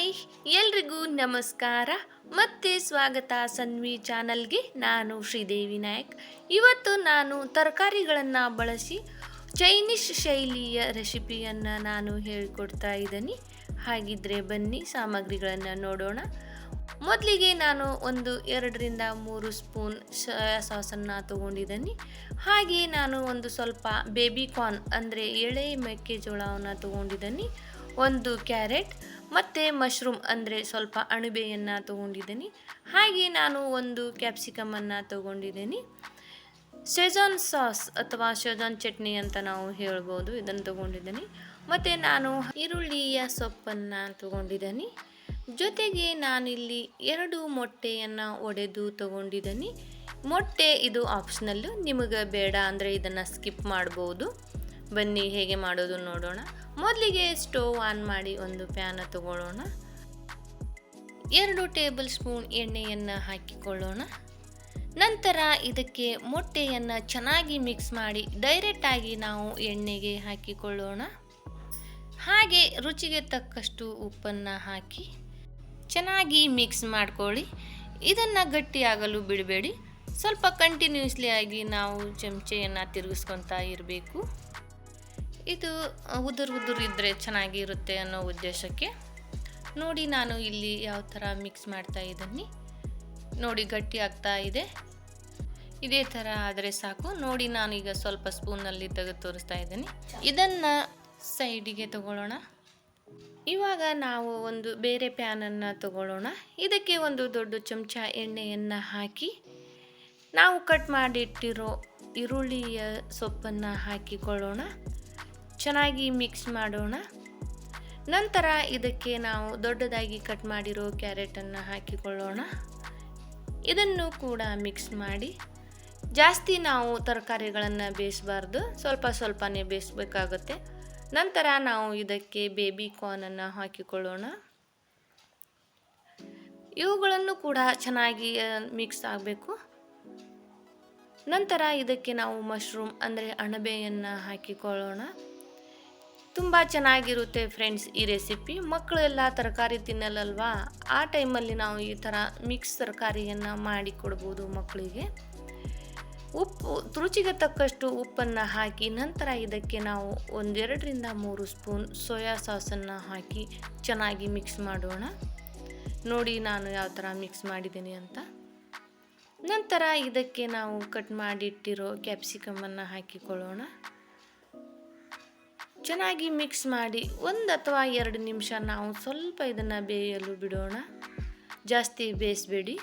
Hi ಎಲ್ರಿಗೂ ನಮಸ್ಕಾರ. ಮತ್ತೆ ಸ್ವಾಗತ ಸನ್ವಿ ಚಾನಲ್ಗೆ. ನಾನು ಶ್ರೀದೇವಿ ನಾಯಕ್. ಇವತ್ತು ನಾನು ತರಕಾರಿಗಳನ್ನು ಬಳಸಿ ಚೈನೀಸ್ ಶೈಲಿಯ ರೆಸಿಪಿಯನ್ನು ನಾನು ಹೇಳಿಕೊಡ್ತಾ ಇದ್ದೀನಿ. ಹಾಗಿದ್ರೆ ಬನ್ನಿ, ಸಾಮಗ್ರಿಗಳನ್ನು ನೋಡೋಣ. ಮೊದಲಿಗೆ ನಾನು ಒಂದು ಎರಡರಿಂದ ಮೂರು ಸ್ಪೂನ್ ಸೋಯಾ ಸಾಸನ್ನು ತೊಗೊಂಡಿದ್ದೀನಿ. ಹಾಗೆ ನಾನು ಒಂದು ಸ್ವಲ್ಪ ಬೇಬಿ ಕಾರ್ನ್ ಅಂದರೆ ಎಳೆ ಮೆಕ್ಕೆಜೋಳವನ್ನು ತೊಗೊಂಡಿದ್ದೀನಿ. ಒಂದು ಕ್ಯಾರೆಟ್ ಮತ್ತು ಮಶ್ರೂಮ್ ಅಂದರೆ ಸ್ವಲ್ಪ ಅಣಬೆಯನ್ನು ತೊಗೊಂಡಿದ್ದೀನಿ. ಹಾಗೆ ನಾನು ಒಂದು ಕ್ಯಾಪ್ಸಿಕಮನ್ನು ತೊಗೊಂಡಿದ್ದೀನಿ. ಶೆಜಾನ್ ಸಾಸ್ ಅಥವಾ ಶೆಜಾನ್ ಚಟ್ನಿ ಅಂತ ನಾವು ಹೇಳ್ಬೋದು, ಇದನ್ನು ತೊಗೊಂಡಿದ್ದೀನಿ. ಮತ್ತು ನಾನು ಈರುಳ್ಳಿಯ ಸೊಪ್ಪನ್ನು ತೊಗೊಂಡಿದ್ದೀನಿ. ಜೊತೆಗೆ ನಾನಿಲ್ಲಿ ಎರಡು ಮೊಟ್ಟೆಯನ್ನು ಒಡೆದು ತೊಗೊಂಡಿದ್ದೀನಿ. ಮೊಟ್ಟೆ ಇದು ಆಪ್ಷನಲ್ಲು ನಿಮಗೆ ಬೇಡ ಅಂದರೆ ಇದನ್ನು ಸ್ಕಿಪ್ ಮಾಡ್ಬೋದು. ಬನ್ನಿ ಹೇಗೆ ಮಾಡೋದು ನೋಡೋಣ. ಮೊದಲಿಗೆ ಸ್ಟೋವ್ ಆನ್ ಮಾಡಿ ಒಂದು ಪ್ಯಾನ ತಗೊಳ್ಳೋಣ. ಎರಡು ಟೇಬಲ್ ಸ್ಪೂನ್ ಎಣ್ಣೆಯನ್ನು ಹಾಕಿಕೊಳ್ಳೋಣ. ನಂತರ ಇದಕ್ಕೆ ಮೊಟ್ಟೆಯನ್ನು ಚೆನ್ನಾಗಿ ಮಿಕ್ಸ್ ಮಾಡಿ ಡೈರೆಕ್ಟಾಗಿ ನಾವು ಎಣ್ಣೆಗೆ ಹಾಕಿಕೊಳ್ಳೋಣ. ಹಾಗೆ ರುಚಿಗೆ ತಕ್ಕಷ್ಟು ಉಪ್ಪನ್ನು ಹಾಕಿ ಚೆನ್ನಾಗಿ ಮಿಕ್ಸ್ ಮಾಡ್ಕೊಳ್ಳಿ. ಇದನ್ನು ಗಟ್ಟಿಯಾಗಲು ಬಿಡಬೇಡಿ. ಸ್ವಲ್ಪ ಕಂಟಿನ್ಯೂಸ್ಲಿ ಆಗಿ ನಾವು ಚಮಚೆಯನ್ನು ತಿರುಗಿಸ್ಕೊತಾ ಇರಬೇಕು. ಇದು ಉದುರು ಉದುರು ಇದ್ದರೆ ಚೆನ್ನಾಗಿರುತ್ತೆ ಅನ್ನೋ ಉದ್ದೇಶಕ್ಕೆ ನೋಡಿ ನಾನು ಇಲ್ಲಿ ಯಾವ ಥರ ಮಿಕ್ಸ್ ಮಾಡ್ತಾ ಇದ್ದೀನಿ ನೋಡಿ ಗಟ್ಟಿ ಆಗ್ತಾ ಇದೆ. ಇದೇ ಥರ ಆದರೆ ಸಾಕು. ನೋಡಿ ನಾನೀಗ ಸ್ವಲ್ಪ ಸ್ಪೂನಲ್ಲಿ ತೆಗೆದು ತೋರಿಸ್ತಾ ಇದ್ದೀನಿ ಇದನ್ನು ಸೈಡಿಗೆ ತಗೊಳ್ಳೋಣ. ಇವಾಗ ನಾವು ಒಂದು ಬೇರೆ ಪ್ಯಾನನ್ನು ತಗೊಳ್ಳೋಣ. ಇದಕ್ಕೆ ಒಂದು ದೊಡ್ಡ ಚಮಚ ಎಣ್ಣೆಯನ್ನು ಹಾಕಿ, ನಾವು ಕಟ್ ಮಾಡಿಟ್ಟಿರೋ ಈರುಳ್ಳಿಯ ಸೊಪ್ಪನ್ನು ಹಾಕಿಕೊಳ್ಳೋಣ. ಚೆನ್ನಾಗಿ ಮಿಕ್ಸ್ ಮಾಡೋಣ. ನಂತರ ಇದಕ್ಕೆ ನಾವು ದೊಡ್ಡದಾಗಿ ಕಟ್ ಮಾಡಿರೋ ಕ್ಯಾರೆಟನ್ನು ಹಾಕಿಕೊಳ್ಳೋಣ. ಇದನ್ನು ಕೂಡ ಮಿಕ್ಸ್ ಮಾಡಿ. ಜಾಸ್ತಿ ನಾವು ತರಕಾರಿಗಳನ್ನು ಬೇಯಿಸಬಾರ್ದು. ಸ್ವಲ್ಪ ಸ್ವಲ್ಪನೇ ಬೇಯಿಸಬೇಕಾಗುತ್ತೆ. ನಂತರ ನಾವು ಇದಕ್ಕೆ ಬೇಬಿ ಕಾರ್ನನ್ನು ಹಾಕಿಕೊಳ್ಳೋಣ. ಇವುಗಳನ್ನು ಕೂಡ ಚೆನ್ನಾಗಿ ಮಿಕ್ಸ್ ಆಗಬೇಕು. ನಂತರ ಇದಕ್ಕೆ ನಾವು ಮಶ್ರೂಮ್ ಅಂದರೆ ಅಣಬೆಯನ್ನು ಹಾಕಿಕೊಳ್ಳೋಣ. ತುಂಬ ಚೆನ್ನಾಗಿರುತ್ತೆ ಫ್ರೆಂಡ್ಸ್ ಈ ರೆಸಿಪಿ ಮಕ್ಕಳೆಲ್ಲ ತರಕಾರಿ ತಿನ್ನಲ್ಲಲ್ವಾ? ಆ ಟೈಮಲ್ಲಿ ನಾವು ಈ ಥರ ಮಿಕ್ಸ್ ತರಕಾರಿಯನ್ನು ಮಾಡಿ ಕೊಡ್ಬೋದು ಮಕ್ಕಳಿಗೆ ಉಪ್ಪು, ರುಚಿಗೆ ತಕ್ಕಷ್ಟು ಉಪ್ಪನ್ನು ಹಾಕಿ ನಂತರ ಇದಕ್ಕೆ ನಾವು ಒಂದೆರಡರಿಂದ ಮೂರು ಸ್ಪೂನ್ ಸೋಯಾ ಸಾಸನ್ನು ಹಾಕಿ ಚೆನ್ನಾಗಿ ಮಿಕ್ಸ್ ಮಾಡೋಣ. ನೋಡಿ ನಾನು ಯಾವ ಥರ ಮಿಕ್ಸ್ ಮಾಡಿದ್ದೀನಿ ಅಂತ. ನಂತರ ಇದಕ್ಕೆ ನಾವು ಕಟ್ ಮಾಡಿಟ್ಟಿರೋ ಕ್ಯಾಪ್ಸಿಕಮನ್ನು ಹಾಕಿಕೊಳ್ಳೋಣ. ಚೆನ್ನಾಗಿ ಮಿಕ್ಸ್ ಮಾಡಿ ಒಂದು ಅಥವಾ ಎರಡು ನಿಮಿಷ ನಾವು ಸ್ವಲ್ಪ ಇದನ್ನು ಬೇಯಲು ಬಿಡೋಣ. ಜಾಸ್ತಿ ಬೇಯಿಸಬೇಡಿ.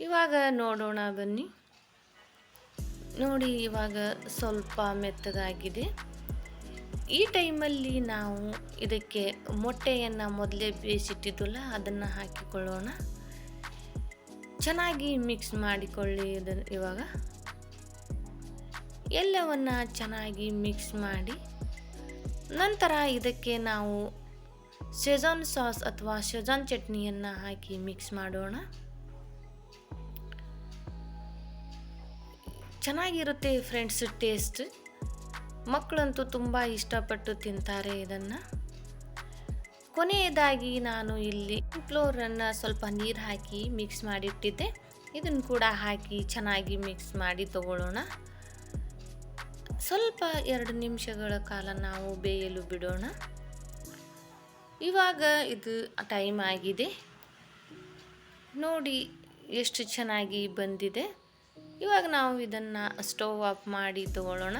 ಇವಾಗ ನೋಡೋಣ ಬನ್ನಿ. ನೋಡಿ ಇವಾಗ ಸ್ವಲ್ಪ ಮೆತ್ತಗಾಗಿದೆ. ಈ ಟೈಮಲ್ಲಿ ನಾವು ಇದಕ್ಕೆ ಮೊಟ್ಟೆಯನ್ನು ಮೊದಲೇ ಬೇಯಿಸಿಟ್ಟಿದ್ದಲ್ಲ ಅದನ್ನು ಹಾಕಿಕೊಳ್ಳೋಣ. ಚೆನ್ನಾಗಿ ಮಿಕ್ಸ್ ಮಾಡಿಕೊಳ್ಳಿ ಇದನ್ನು ಇವಾಗ. ಎಲ್ಲವನ್ನು ಚೆನ್ನಾಗಿ ಮಿಕ್ಸ್ ಮಾಡಿ ನಂತರ ಇದಕ್ಕೆ ನಾವು ಶೆಜಾನ್ ಸಾಸ್ ಅಥವಾ ಸೆಜಾನ್ ಚಟ್ನಿಯನ್ನು ಹಾಕಿ ಮಿಕ್ಸ್ ಮಾಡೋಣ. ಚೆನ್ನಾಗಿರುತ್ತೆ ಫ್ರೆಂಡ್ಸ್ ಟೇಸ್ಟ್ ಮಕ್ಕಳಂತೂ ತುಂಬ ಇಷ್ಟಪಟ್ಟು ತಿಂತಾರೆ ಇದನ್ನು. ಕೊನೆಯದಾಗಿ ನಾನು ಇಲ್ಲಿ ಫ್ಲೋರನ್ನು ಸ್ವಲ್ಪ ನೀರು ಹಾಕಿ ಮಿಕ್ಸ್ ಮಾಡಿಟ್ಟಿದ್ದೆ. ಇದನ್ನು ಕೂಡ ಹಾಕಿ ಚೆನ್ನಾಗಿ ಮಿಕ್ಸ್ ಮಾಡಿ ತಗೊಳ್ಳೋಣ. ಸ್ವಲ್ಪ ಎರಡು ನಿಮಿಷಗಳ ಕಾಲ ನಾವು ಬೇಯಲು ಬಿಡೋಣ. ಇವಾಗ ಇದು ಟೈಮ್ ಆಗಿದೆ. ನೋಡಿ ಎಷ್ಟು ಚೆನ್ನಾಗಿ ಬಂದಿದೆ. ಇವಾಗ ನಾವು ಇದನ್ನು ಸ್ಟವ್ ಆಫ್ ಮಾಡಿ ತಗೊಳ್ಳೋಣ.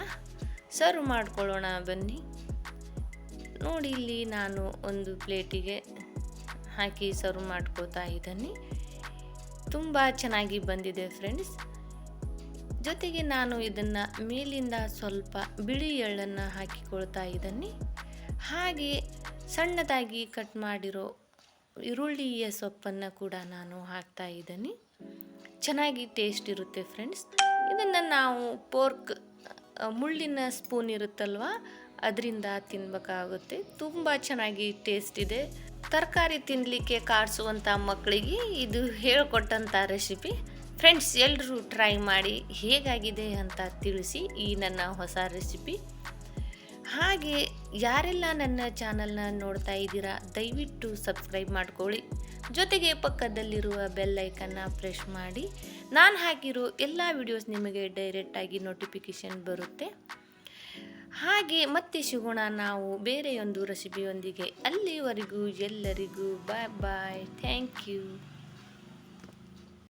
ಸರ್ವ್ ಮಾಡ್ಕೊಳ್ಳೋಣ ಬನ್ನಿ. ನೋಡಿ ಇಲ್ಲಿ ನಾನು ಒಂದು ಪ್ಲೇಟಿಗೆ ಹಾಕಿ ಸರ್ವ್ ಮಾಡ್ಕೋತಾ ಇದ್ದೀನಿ. ತುಂಬ ಚೆನ್ನಾಗಿ ಬಂದಿದೆ ಫ್ರೆಂಡ್ಸ್. ಜೊತೆಗೆ ನಾನು ಇದನ್ನು ಮೇಲಿಂದ ಸ್ವಲ್ಪ ಬಿಳಿ ಎಳ್ಳನ್ನು ಹಾಕಿಕೊಳ್ತಾ ಇದ್ದೀನಿ ಹಾಗೆ ಸಣ್ಣದಾಗಿ ಕಟ್ ಮಾಡಿರೋ ಈರುಳ್ಳಿಯ ಸೊಪ್ಪನ್ನು ಕೂಡ ನಾನು ಹಾಕ್ತಾ ಇದ್ದೀನಿ ಚೆನ್ನಾಗಿ ಟೇಸ್ಟ್ ಇರುತ್ತೆ ಫ್ರೆಂಡ್ಸ್ ಇದನ್ನು ನಾವು ಪೋರ್ಕ್ ಮುಳ್ಳಿನ ಸ್ಪೂನ್ ಇರುತ್ತಲ್ವ, ಅದರಿಂದ ತಿನ್ನಬೇಕಾಗುತ್ತೆ ತುಂಬ ಚೆನ್ನಾಗಿ ಟೇಸ್ಟ್ ಇದೆ. ತರಕಾರಿ ತಿನ್ನಲಿಕ್ಕೆ ಕಾಡಿಸುವಂಥ ಮಕ್ಕಳಿಗೆ ಇದು ಹೇಳಿಕೊಟ್ಟಂಥ ರೆಸಿಪಿ ಫ್ರೆಂಡ್ಸ್ ಎಲ್ಲರೂ ಟ್ರೈ ಮಾಡಿ ಹೇಗಾಗಿದೆ ಅಂತ ತಿಳಿಸಿ ಈ ನನ್ನ ಹೊಸ ರೆಸಿಪಿ ಹಾಗೆ ಯಾರೆಲ್ಲ ನನ್ನ ಚಾನಲ್ನ ನೋಡ್ತಾ ಇದ್ದೀರಾ, ದಯವಿಟ್ಟು ಸಬ್ಸ್ಕ್ರೈಬ್ ಮಾಡ್ಕೊಳ್ಳಿ. ಜೊತೆಗೆ ಪಕ್ಕದಲ್ಲಿರುವ ಬೆಲ್ ಪ್ರೆಸ್ ಮಾಡಿ. ನಾನು ಹಾಕಿರೋ ಎಲ್ಲ ವಿಡಿಯೋಸ್ ನಿಮಗೆ ಡೈರೆಕ್ಟಾಗಿ ನೋಟಿಫಿಕೇಷನ್ ಬರುತ್ತೆ. ಹಾಗೆ ಮತ್ತೆ ಸಿಗೋಣ ನಾವು ಬೇರೆಯೊಂದು ರೆಸಿಪಿಯೊಂದಿಗೆ ಅಲ್ಲಿವರೆಗೂ ಎಲ್ಲರಿಗೂ ಬಾಯ್ ಬಾಯ್ ಥ್ಯಾಂಕ್ ಯು